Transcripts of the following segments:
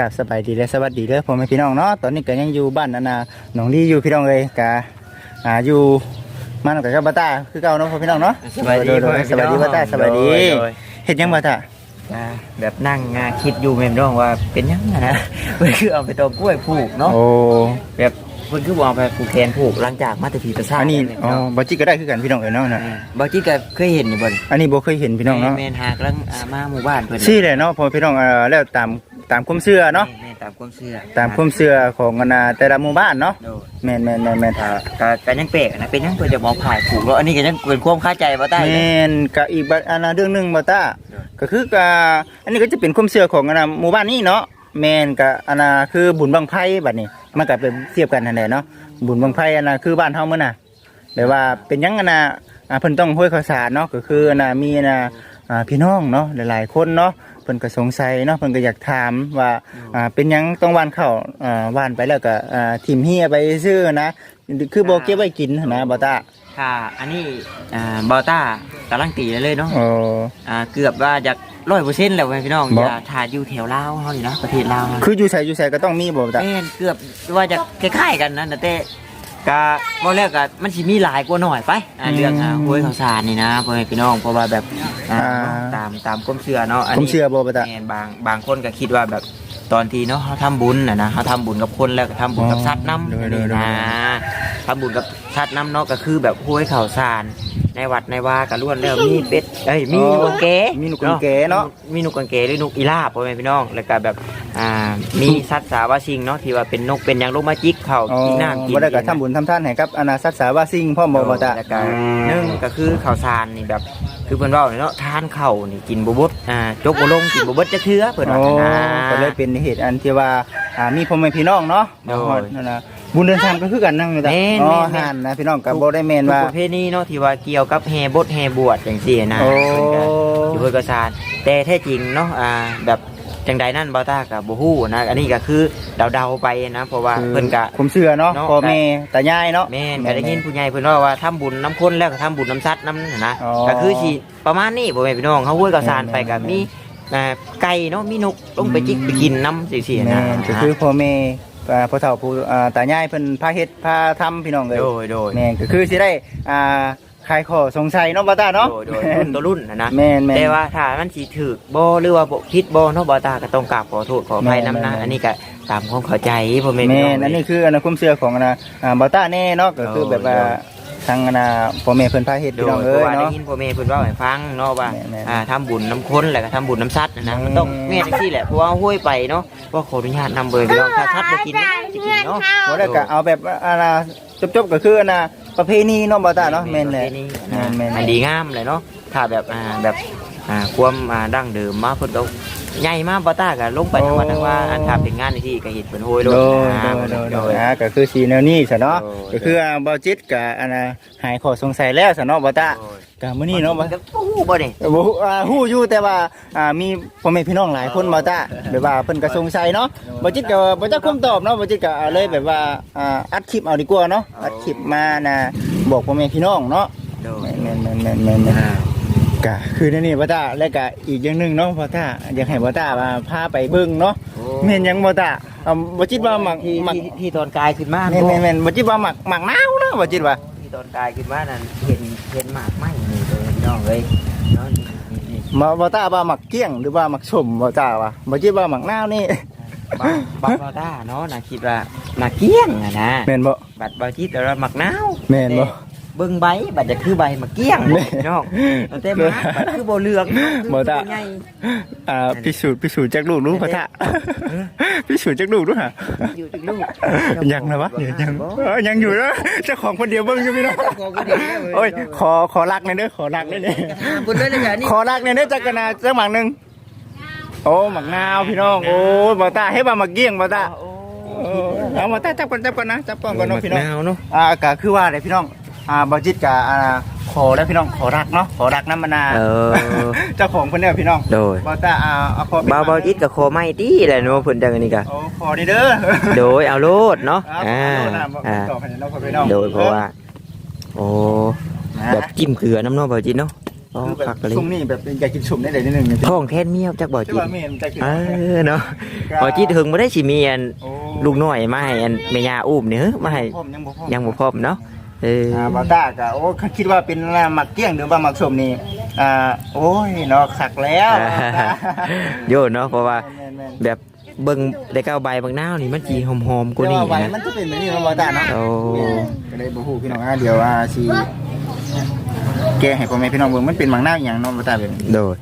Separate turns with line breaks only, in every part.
กับสบายดีและสวัสดีเด้อพ่อแม่พี่น้องเนาะตอนนี้ก็ยังอยู่บ้านนานาหนองดีอยู่พี่น้องเลยกะอ่าอยู่มานำกับกับบาตาคือเก่าเนาะพ่อพี่น้องเนาะ
สบายดี
โโพ่
อแม่
ส
พี่น้
บาย
อง
ดีบาตาสบายดี
โดยโดย
เฮ็ดยังบาตา
อ่าแบบนั่งงาคิดอยู่แม่นร้องว่าเป็นหยังอะนะเพิ่นคือเอาไปตอกกล้วยผูกเนาะ
โอ้
แบบเพิ่นคือบ่เอาไปผูกแขนผูกหลังจากมาแตผีตะซ่า
อันนี้
แม่
อ๋อ
เนาะ
บ่จิก็ได้คือกันพี่น้องเอ้ยเนาะนะ
อ่าบ่จิก็เคยเห็นอยู่บ่น
อันนี้บ่เคยเห็นพี่น้องเนาะ
แม่นหากลังอ่ามาหมู่บ้านเพิ่น
ชื่อแหละเนาะพ่อพี่น้องเอ่อแล้วตาม ตามความเชื่อเนาะ
แม่นตามความเชื่อ
ตามความเชื่อของอนาแต่ละหมู่บ้านเนาะ
โดย
แม่นแม่นแม่นแม่น
ก็ก็ก็ยังแปลกนะเป็นหยังเพิ่นจะบ่ผ่ายผูกแล้วอันนี้ก็ยังเป็นความคาใจบ่ได้เลย
แม่นก็อีกบัดอันนะเรื่องหนึงบาตาก็คือกะอันนี้ก็จะเป็นความเชื่อของอันนะหมู่บ้านนี้เนาะแมนกะอันนะคือบุญบังไพ่บัดนี้มันก็เป็นเทียบกันนั่นแหละเนาะบุญบังไพ่อันนะคือบ้านเฮามื้อน่ะแบบว่าเป็นหยังอันนะอ่าเพิ่นต้องห้วยข้าวสารเนาะก็คืออันนะมีอันนะอ่าพี่น้องเนาะหลายๆคนเนาะเพิ่นก็สงสัยเนาะเพิ่นก็อยากถามว่าอ่าเป็นหยังต้องหว่านข้าวอ่าหว่านไปแล้วก็อ่าทิ่มเหียไปซื่อนะคือบ่เก็บไว้กินนะบ่ตา
ค่ะอันนี้อ่าบอต้ากำลังตีเลยเนาะ
โอ้
อ่าเกือบว่าจากร้อยเปอร์เซ็นต์แล้วพี่น้อง
บ่
อย่าถ่ายอยู่แถวลาวเฮานี่นะประเทศลาวเฮา
คืออยู่ไสอยู่ไสก็ต้องมีบ่ตา
แม่นเกือบว่าจะคล้ายๆกันนะแต่ กะบ่แล้วก็มันสิมีหลายกว่าหน่อยไปอ่า
อืม
เรื่องอ่าห้วยข้าวสารนี่นะพ่อแม่พี่น้องเพราะว่าแบบอ่า
อ่า
ตามตามความเชื่อเนาะอัน
ผม
นี้
เชื่อบ่บ่ตา
แม่นบางบางคนก็คิดว่าแบบตอนที่เนาะเขาทำบุญนะนะเขาทำบุญกับคนแล้วก็ทำบุญกับสัตว์น้ำ
อ๋อ
อันนี่
เด้อ
นะทำบุญกับสัตว์น้ำเนาะก็คือแบบห้วยข่าวสาร ในวัดในวาก็ล้วนแล้วมีเป็ดเอ้ยมีนกกังเก
มีนกกังเกเนาะ
มีนกกังเกหรือนกอีลาบพ่อแม่พี่น้องแล้วก็แบบอ่ามีสัตว์สาวาสิงเนาะที่ว่าเป็นนกเป็นอย่างลงมาจิกเข่า
อ๋อ
กินน้ำกิน
บ่ได้ก็ทำบุญทำทานให้กับอนาสัตว์สาว่าสิ่งพ่อมบ่บ่ตา
แล้วก็หนึ่งก็คือข่าวสารนี่แบบคือเพิ่นเว่าเนาะทานเข่าวนี่กินบ่เบดอ่าจกบ่ลงกินบ่เบดจะเทื่อเพิ่นว่า
โอ้
นะ
ก็เลยเป็นเหตุอันที่ว่าอ่ามีพ่อแม่พี่น้องเนาะ
โดย
มาฮอดนั่นน่ะ บุญเดินทางก็คือกันนั่นแหละ
แม่น
อ๋อ
แม่น
ห่านนะพี่น้องก็บ่ได้แม่น
ทุก
ว่า
ประเภทนี้เนาะที่ว่าเกี่ยวกับแห่บดแห่บวชอย่างสี่นะ
โอ้
อยู่เพื่อกระสานแต่แท้จริงเนาะอ่าแบบจังใดนั่นบอต้ากับบูฮู้นะอันนี้ก็คือเดาๆไปนะเพราะว่าเพิ่นกะ
ผมเชื่อเนาะ
เนาะ
พ่อแม่ตายายเนาะ
แม่นก็ได้ยินผู้ใหญ่เพิ่นว่าว่าทำบุญน้ำข้นแล้วก็ทำบุญน้ำซัดน้ำนั่นนะ
อ๋อ
ก็คือสิประมาณนี้บ่แม่นพี่น้องเขาห้วยกระสานไปกับ
แม่น
มีอ่าไก่เนาะมีนกลงไปจิกไปกินน้ำสิๆ
แม่
นะ
นก็คือพ่อแม่ อ่าพ่อเฒ่าผู้อ่าตายายเพิ่นพาเฮ็ดพาทำพี่น้องเลย
โดยโดย
แม่นก็คือสิได้อ่าคลายข้อสงสัยเนาะบ่ตาเนาะ
โดยโดยรุ่นต่อรุ่นนะนะ
แม่นแม่น
แต่ว่าถ้ามันสิถือบ่หรือว่าบ่คิดบ่เนาะบ่ตาก็ต้องกราบขอโทษขออภัยนํนะ
แม่นๆ
อันนี้ก็ตามความเข้าใจพ่อแม่
แม่
พี่น้อง
นอันนี้คืออันนะความเชื่อของอันนะอ่าบอต้าแน่เนาะก็คือแบบว่า
โดย
ทางอันนะพ่อแม่เพิ่นพาเฮ็ด
โด
พี่
ย
น้อง
เพ
เอ้
ราะ
ย
ว่าได้
เนาะ
ยินพ่อแม่เพิ่นเว้าให้ฟังเนาะว่า
แม่นๆ
อ่าทำบุญน้ำข้นแล้วก็ทำบุญน้ำซัดนะนะมันต้อง
อืม
แม่จังซี่แหละเพราะว่าห้วยไปเนาะว่าขออนุญาตนำเบอร์พี่น้องถ้าซัดบ่กินสิกินเนาะ
บ่ได้ก็เอาแบบอันนะจบๆก็คืออันนะประเพณีเนาะบอต้าเนาะแม่นแหละ
นี่
แม่นแม่น
อันดีงามเลยเนาะถ้าแบบอ่าแบบอ่าความอ่าดั้งเดิมมาเพิ่นก็ ใหญ่มากบ่ตาก็ลงไปทั้งวันทั้งว่าอันถ้าเป็นงานในที่ก็เฮ็ดเป็นโหยโล
โด
ด
ย
นะ
โดยโดย
โด
โด
ย
ยอ่าก็คือสีแนวนี้ซะเนาะ
โดย
ก็คืออ่าบ่จิตกับอันนะหายข้อสงสัยแล้วซะเนาะบอต้าก็มื้อนี้เนาะบ่
โอ้โหบ่นี่
บ่ฮู้อ่าฮู้อยู่แต่ว่าอ่ามีพ่อแม่พี่น้องหลายคนบอต้าแบบว่าเพิ่นก็สงสัยเนาะบ่จิตก็บ่จักคำตอบเนาะบ่จิตก็เลยแบบว่าอ่าอัดคลิปเอาดีกว่าเนาะอัดคลิปมานะบอกพ่อแม่พี่น้องเนาะ
โดย
แม่นแม่น แม่นแม่นแม่น
อ่า
ก็คือนั่นนี่บ่ต้าแล้วก็อีกอย่างหนึงเนาะบ่ต้าอยากให้บ่ต้ามาพาไปเบิ่งเนาะแม่นหยังบ่ต้าอ่าบ่จิตว่าหมัก
ที่
หมัก
ที่ที่ตอนกายขึ้นมา
แม่นแม่นแม่นบ่จิตว่าหมักหมักนาวเนาะบ่จิตว่า
ที่ตอนกายขึ้นมานั่นเห็นเห็นหมากไหมนี่ตัวพี่น้องเลยเนาะนี่นี่นี่
มาบ่ต้าว่าหมักเกี้ยงหรือว่าหมักชมบ่ต้าว่าบ่จิตว่าหมักนาวนี่
บ้าบ้าบาต้าเนาะนะคิดว่าหมากเกี้ยงอะนะ
แม่นบ่
บัดบาจิตแต่ว่าหมากนาว
แม่นบ่
เบิ่งใบบัดจะคือใบหมากเกี้ยง
แม่
พี่น้องแต่หมากบัดคือบ่เหลือง
บ่ต้า
คือใหญ่
อ่าพิสูจน์พิสูจน์จากลูกรู้พะทะพิสูจน์จากลูกรู้ฮะ
อยู่ถึงลูก
ยังนะวะเดี๋ยวยังเออยังอยู่นะเจ้าของคนเดียวเบิ่งอยู่พี่น้อง
ของคนเดียวได้เลย
โอ้ยขอขอรักหน่อยเด้อขอรักหน่อยเด้อ
บุญเลยนะจ๊ะนี่
ขอรักหน่อยเด้อจักรนาจักหมักหนึงโอ้หมักนาวพี่น้องโอ้ยบ่ตาให้บ่าหมักเกี้ยงบ่ตา
โอ้
เออเอามาตาจับก่อนจับก่อนนะจับก่อนก่อนเนาะพี่น้อง
หมากนาวเนาะ
อ่าก็คือว่าเลยพี่น้อง อ่าบ่จิตกะอ่าขอแล้วพี่น้องขอรักเนาะขอรักน้ำมะนาว
เออ
เจ้าของเพิ่นเด้อพี่น้อง
โดย
บ่ตาอ่าเอาขอเป็น
บาบาจิตกับโคไม่ตีแหละเนาะเพิ่นจังอันนี้ก็
โอ้ขอนี่เด้อ
โดยเอาโลดเนาะ
อ่า
อ่า
อ่า
อ่า
ต่อไปเนาะพ่อพี่น้อง
โดยเพราะว่าโอ้
นะ
แบบจิ้มเกลือน้ำเนอบาจิตเนาะอ๋อ
คือแบบ
คักเลย
ช่วงนี้แบบอยากกินชมได้เลยนิดนึงเนี่ย
ท้องแทนเมียจักบ่
ใช่
จิต
ป่ะแม่นใจกิน
เออเนาะบ่จิตถึงบ่ได้สิมีอัน
โอ้
ลูกน้อยมาให้อันแม่ย่าอุ้มนี่เฮ้อมาให้
พร้อมยังบ่พร้อม
ยังบ่พร้อมเนาะ เออ
อ่าบาต้าก็โอ้คิดว่าเป็นหมักเกี้ยงหรือว่าหมักชมนี่อ่าโอ้ยเนาะขักแล้ว
โยนเนาะเพราะว่า
แม่นแม่น
แบบเบิ่งได้ก้าวใบบางนาวนี่มันสิหอมๆกว่า
เดี๋ยว
นี้
ว่าไว้
นะ
มันจะเป็นแบบนี้เนาะบาต้าเนาะ
โอ้
ก็เลยบ่ฮู้พี่น้องอะเดี๋ยวอ่าสิแกให้พ่อแม่พี่น้องเบิ่งมันเป็นหมักหน้าอหย่างเนาะบาต้าเป็น
โดด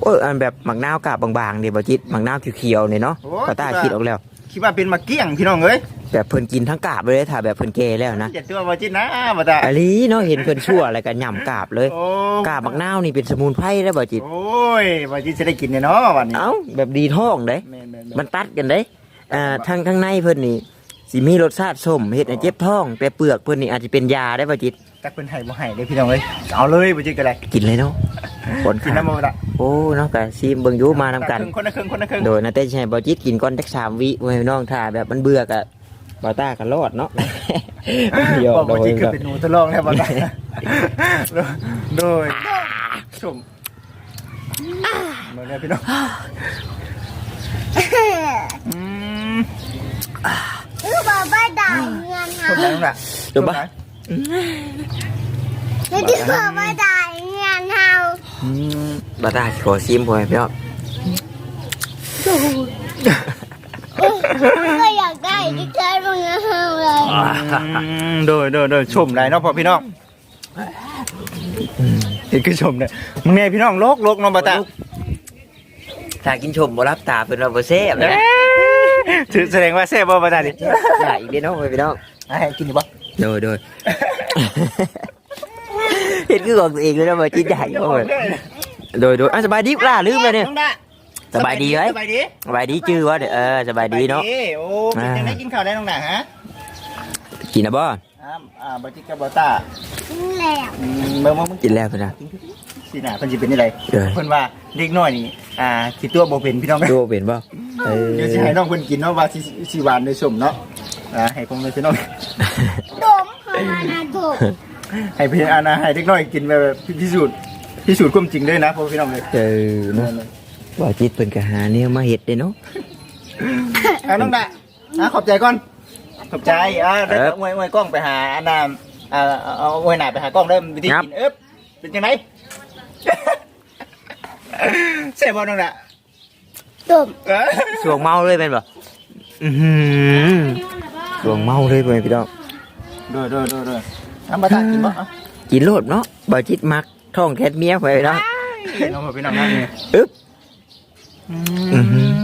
โอ้ยอันแบบหมักนาวกาบบางๆนี่บ่จิตหมักนาวเขียวๆนี่เนาะ
โอ้
ก็ตาคิดออกแล้ว
คิดว่าเป็นหมักเกี้ยงพี่น้องเอ้ย
แบบเพิ่นกินทั้งกาบเลยถ้าแบบเพิ่นแก่แล้วนะ
อย่าตัวบ่จิตนะบาต้า
อันนี้เนาะเห็นเพิ่นชั่วอะไรก็ย่ำกาบเลย
โอ้
กาบบักนาวนี่เป็นสมุนไพรได้บ่จิต
โอ้ยบ่จิตจะได้กินเนี่ยเนาะวันนี้
เอ้าแบบดีท้องเด้
แม่นๆๆ
มันตัดกันเด้อ่าทางข้างในเพิ่นนี่สิมีรสชาติส้มเฮ็ดให้เจ็บท้องแต่เปลือกเพิ่นนี่อาจจะเป็นยาได้บ่จิต
จักเพิ่นให้บ่ให้เด้พี่น้องเอ้ยเอาเลยบ่จิตก็ได้
กินเลยเนาะ ผล
กินน้ำบ่ล่ะ
โอ้เนาะก็ซิมเบิ่งอยู่มานำกัน
คนละครึ่งคนละครึ่ง
โดยนาเต้สิให้บ่จิตกินก่อนจักสามวิไว้ให้น้องถ้าแบบมันเบื่อก็บ่ต้าก็รอดเนาะเดี๋ยว
บอก
โด
บ่
ย
จิตคือเป็นหนูทดลองแล้วบ่ล่ะโดยชมมาเลยพี่น้องอืม
ลูกบอกว่าได้เงิน
ชมแล้วล่ะ
จบปะ
แล้วที่บอกว่าได้เงินเฮา
อืม
บ่ต้าสิขอซิมพ่อแม่พี่น้อง
ก็อยากได้ที่เธอเงินเฮาเลย
อืมโดยโดยโดยชมไรเนาะพ่อพี่น้องนี่คือชมเนี่ยมึงเนี่ยพี่น้องโลกโลกเน้องบาตา
ถ้ากินชมบ่รับตาเพิ่นว่าบ่แซ่บนะ
ถือแสดงว่าแซ่บบ่บาตาดิ
อย่าอีกเด้อเนาะพ่อแม่พี่น้อง
ให้กินอยู่ปะ
โดยโดย เห็นคือของตัวเองเลยนะมาจิ้นใหญ่ก็เลยโดยโดยอะสบายดีล่าลืมเลยเนี่ย
น้องดา
สบายดีไหม
สบายดี
สบายดีจื้อวะเด้อเออสบายดีเนาะ
สบยโอ้เป็นยังไงกินข้าวได้น้องดาฮะ
กินนะบ่
อ่าอ่าบาจิกับบาตา
แล้ว
อืมเบิ่งว่ามึง
กินแล้วเพิ่นนะ
สิหน้าเพิ่นสิเป็นยังไง
เด้อ
เพิ่นว่าเด็กน้อยนี่อ่าสิตัวบ่เป็นพี่น้อง
ดูเป็นบ่เออ
เดี๋ยวสิให้น้องเพิ่นกินเนาะว่าสิสิหวานในสมเนาะอ่าให้ผมเลยพี่น้อง
ดมเขามานะดม
ให้พี่อานาให้เด็กน้อยกินแบบพิสูจน์พิสูจน์ความจริงด้วยนะพ่อพี่น้องเลย
เออเนาะว่าจิตเพิ่นก็หาแนวมาเฮ็ดเด้เนาะ
อ่าน้องดาอ่าขอบใจก่อนขอบใจอ่าเดี๋ยว
ครับ
อวยอวยกล้องไปหาอานาอ่าเอาเอาอวยหน้าไปหากล้องเริ่มวิธี
ครับ
กินเอ๊บเป็นยังไงเสียบอลน้องดา
ดม
เออ
ช่วงเมาเลยแม่นบ่อื้อหือช่วงเมาเลยพ่อแม่พี่น้อง
โดยโดยโดยโดย ทำมาทานกินบ่อะ
กินโลดเนาะบ่จิตมักท้องแคทเมียพ่อแม่พี่น้อง
น้องพ่อพี่น้องนั่งนี่
อึ๊บ
อื
อื้อหือ
ม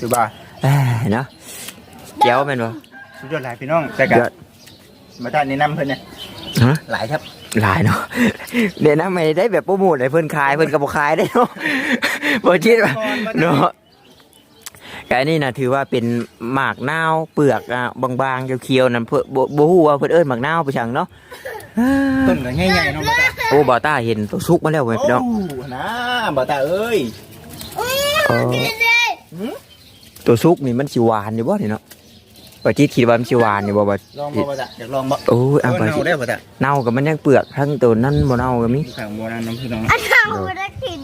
สุบา
เอ้ยเนาะแก้วแม่นบ่
สุดยอดหลายพี่น้องแต่กัน
ยอด
มาทานแนะนำเพิ่นเนี่ย
ฮะ
หลายครับ
หลายเนาะเดี๋ยวนะไม่ได้แบบโปรโมทให้เพิ่นขายเพิ่นก็บ่ขายได้เนาะบ่คิดว่าเนาะ ก็อันนี้นะถือว่าเป็นหมากนาวเปลือกอะบางๆเขียวๆนั่นเพิ่นบ่บ่ฮู้ว่าเพิ่นเอิ้นหมากนาวไปจังเนาะ
ต้นก็ใหญ่ๆน้องบ่ตา
โอ้บ่าวต้าเห็นตัวสุกมาแล้วเว้ยพี่น้อง
โอ้นะบ่ตาเอ้ย
อุ้ย
เออ
กินเลย
ตัวสุกนี่มันสิหวานอยู่บ่นี่เนาะบ่จิตคิดว่ามันสิหวานอยู่บ่บ่
ลองบ่บ่ตาอยากลองบ่
โอ้ยอะ
เออ
บ่จิ
เน่าได้บ่ตา
เน่ากับมันยังเปลือกทั้งตัวนั้นบ่เน่าก็มี
ข้างบ่นั่นน้ำพี่น้อง
อันเขาได้กิน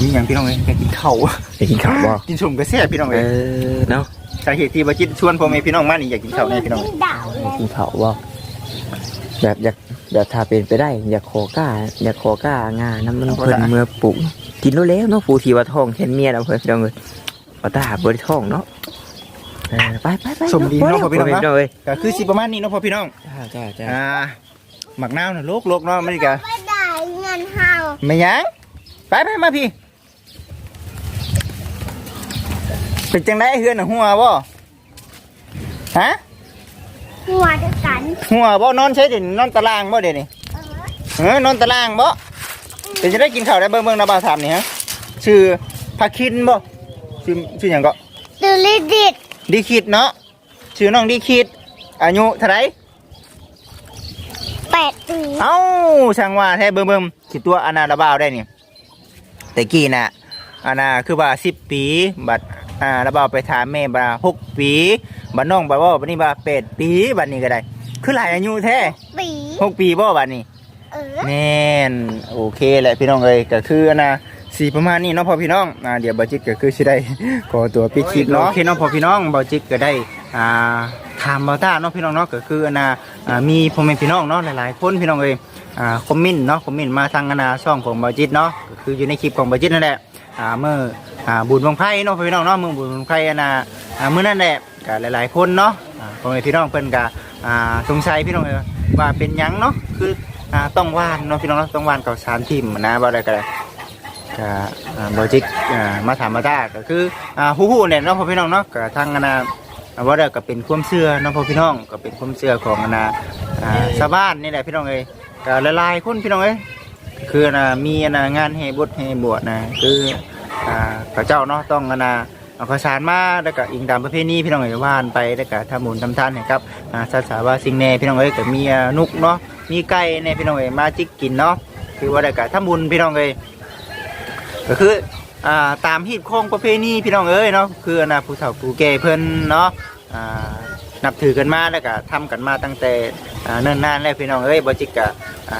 นี่หยังพี่น้องเอ้ยอยากกินข้าว
ไปกินข้าวบ่
กินชมกระแซ่บพี่น้อง
เอ
เอ้ย
อเนาะ
สาเหตุที่บ่จิตชวนพ่อแม่พี่น้องมานี่อยากกินข้าวแน่พี่น้อง
กิ
เอ้ย
นดาว
ไปกินข้าวบ่อยากอยากอยากถ้าเป็นไปได้ อยากขอกล้า อยากขอกล้างาน้ำมันเพิ่นเมื่อปลูกกินแล้วแล้วเนาะผู้ที่ว่าท้องแทนเมียแล้วเพิ่นพี่น้องเอ้ยบ่ตาบ่ได้ท้องเนาะเออไปไปไป
สมดีเนาะพ่อพี่น้อง
พ่
เนาะ
เอ้ย
ก็คือสิประมาณนี้เนาะพ่อพี่น้อง
จ้าจ้าจ้า
อ่าหมักนาวน่ะโลกๆเนาะมันนี่ก็
ว่าได้เงินเฮา
ไม่หยังไปไปมาพี่ เป็นจังไดเฮือนน่ะหัวบ่ฮะ
หัวเดียวกัน
หัวบ่นอนใช้เดี๋ยวนี้นอนตารางบ่เดี๋ยวนี้
เออ
เออนอนตารางบ่เป็นจะได้กินข้าวได้เบิ่งเบิ่งนะบ่าวถามนี่ฮะชื่อผักคินบ่ชื่อชื่อหยังก็
ดูลิดิต
ดีคิดเนาะชื่อน้องดีคิดอายุเท่าไหร่
แปดปี
เอ้าช่างว่าแท้เบิ่งเบิ่งสิตัวอนาระบาวได้นี่แต่กี้น่ะอานาคือว่า10ปีบัด อ่าระบาวไปถามแม่บ่า6ปีบัดน้องบ่าว่าบัดนี้บ่า8ปีบัดนี้ก็ได้ คือหลายอายุแท้
ปี
หกปีบ่บัดนี้
เออ
แม่นโอเคแหละพี่น้องเอ้ยก็คืออันนะสีประมาณนี้เนาะพอพี่น้องอ่าเดี๋ยวบอจิตก็คือสิได้ขอตัวปิดคลิปเนาะโอเคเนาะพอพี่น้องบอจิตก็ได้อ่าถามบอต้าเนาะพี่น้องเนาะก็คืออันนะอ่ามีพ่อแม่พี่น้องเนาะหลายๆคนพี่น้องเอ้ยอ่าคอมเมนต์เนาะคอมเมนต์มาทางอันนะช่องของบอจิตเนาะก็คืออยู่ในคลิปของบอจิตนั่นแหละอ่าเมื่อ อ่าบุญบังไพ่เนาะพี่น้องเนาะมือบุญบังไพ่อันนะอ่ามื้อนั่นแหละก็หลาย ๆ คนเนาะอ่าพ่อแม่พี่น้องเพิ่นก็อ่าสงสัยพี่น้องว่าเป็นหยังเนาะคืออ่าต้องวานเนาะพี่น้องเนาะต้องวานก่าสามทีมนะบ่ได้ก็ได้ก็อ่าบอจิกมาถามมาได้ก็คืออ่าฮู้ๆเนี่ยเนาะพ่อพี่น้องเนาะก็ทางอนาอ่าว่าได้ก็เป็นความเชื่อเนาะพ่อพี่น้องก็เป็นความเชื่อของอนาอ่าชาวบ้านนี่แหละพี่น้องเอ้ยก็หลายๆคนพี่น้องเอ้ยคือนามีนนางานให้บวชให้บวชนะคือ อ่าพระเจ้าเนาะต้องอนาเอาข้าวสารมาแล้วก็อิงตามประเพณีพี่น้องเอ้ยว่านไปแล้วก็ทำบุญทำทานให้กับอ่าศาสนาว่าสิ่งแน่พี่น้องเอ้ยก็มีอ่านุกเนาะมีไก่ในพี่น้องเอ๋ยมาจิกกินเนาะคือว่าได้กะถ้าบุญพี่น้องเอ๋ยก็คืออ่าตามฮีตของประเพณีพี่น้องเอ๋ยเนาะคืออนนาผู้เฒ่าผู้แก่เพิ่นเนาะอ่า นับถือกันมาแล้วก็ทำกันมาตั้งแต่เนิ่นนานแล้วพี่น้องเอ้ยบอจิกกะ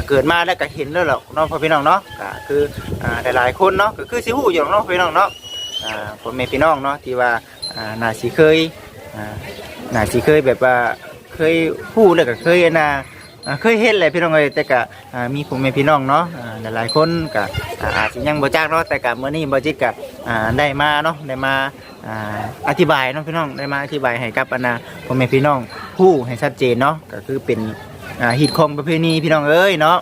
เกิดมาแล้วก็เห็นแล้วหรอกเนาะพ่อพี่น้องเนาะก็คืออ่หลายๆคนเนาะก็คือสิหูอยู่หรอกเนาะพี่น้องเนาะผมเมพี่น้องเนาะที่ว่าหน้าสีเคยหน้าสีเคยแบบว่าเคยหู้แล้วก็เคยนา อ่าเคยเห็นเลยพี่น้องเอ้ยแต่กะอ่ามีผมเป็นพี่น้องเนาะอ่าหลายๆคนกะอ่าอาจจะยังบ่จักเนาะแต่กะมื้อนี้บ่จิตกะอ่าได้มาเนาะได้มาอ่าอธิบายเนาะพี่น้องได้มาอธิบายให้กับอนน่ะพ่อแม่พี่น้องผู้ให้ชัดเจนเนาะก็คือเป็นอ่าฮิตของประเพณีพี่น้องเอ้ยเนาะ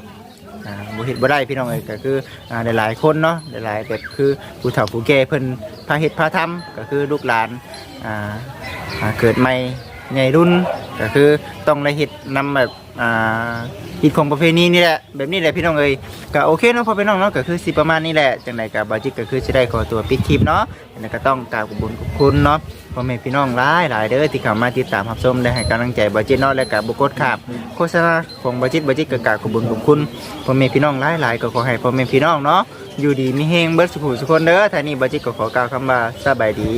อ่าบ่เฮ็ดบ่ได้พี่น้องเอ้ยก็คืออ่าหลายๆคนเนาะหลายๆแบบคือผู้เฒ่าผู้แก่เพิ่นพาเฮ็ดพาทำก็คือลูกหลานอ่าอ่าเกิดใหม่ ใหญ่รุ่นก็คือต้องได้เฮ็ดนำแบบอ่าฮิตของประเพณีนี่แหละแบบนี้แหละพี่น้องเอ้ยก็โอเคเนาะพอพี่น้องเนาะก็คือสิประมาณนี้แหละจังไดกับบาจิกก็คือจะได้ขอตัวปิดคลิปเนาะแล้วก็ต้องกราบขอบคุญขอบคุณเนาะพ่อแม่พี่น้องหลายหลายเด้อที่เข้ามาติดตามรับชมและให้กำลังใจบาจิตเนาะและกับบุกดขาบโฆษณาของบาจิตบาจิตก็กราบขอบคุญขอบคุณพ่อแม่พี่น้องหลายหลายก็ขอให้พ่อแม่พี่น้องเนาะอยู่ดีมีเฮงเบิดสุขสุขคนเด้อท่านี้บาจิตก็ขอกล่าวคำว่าสบายดี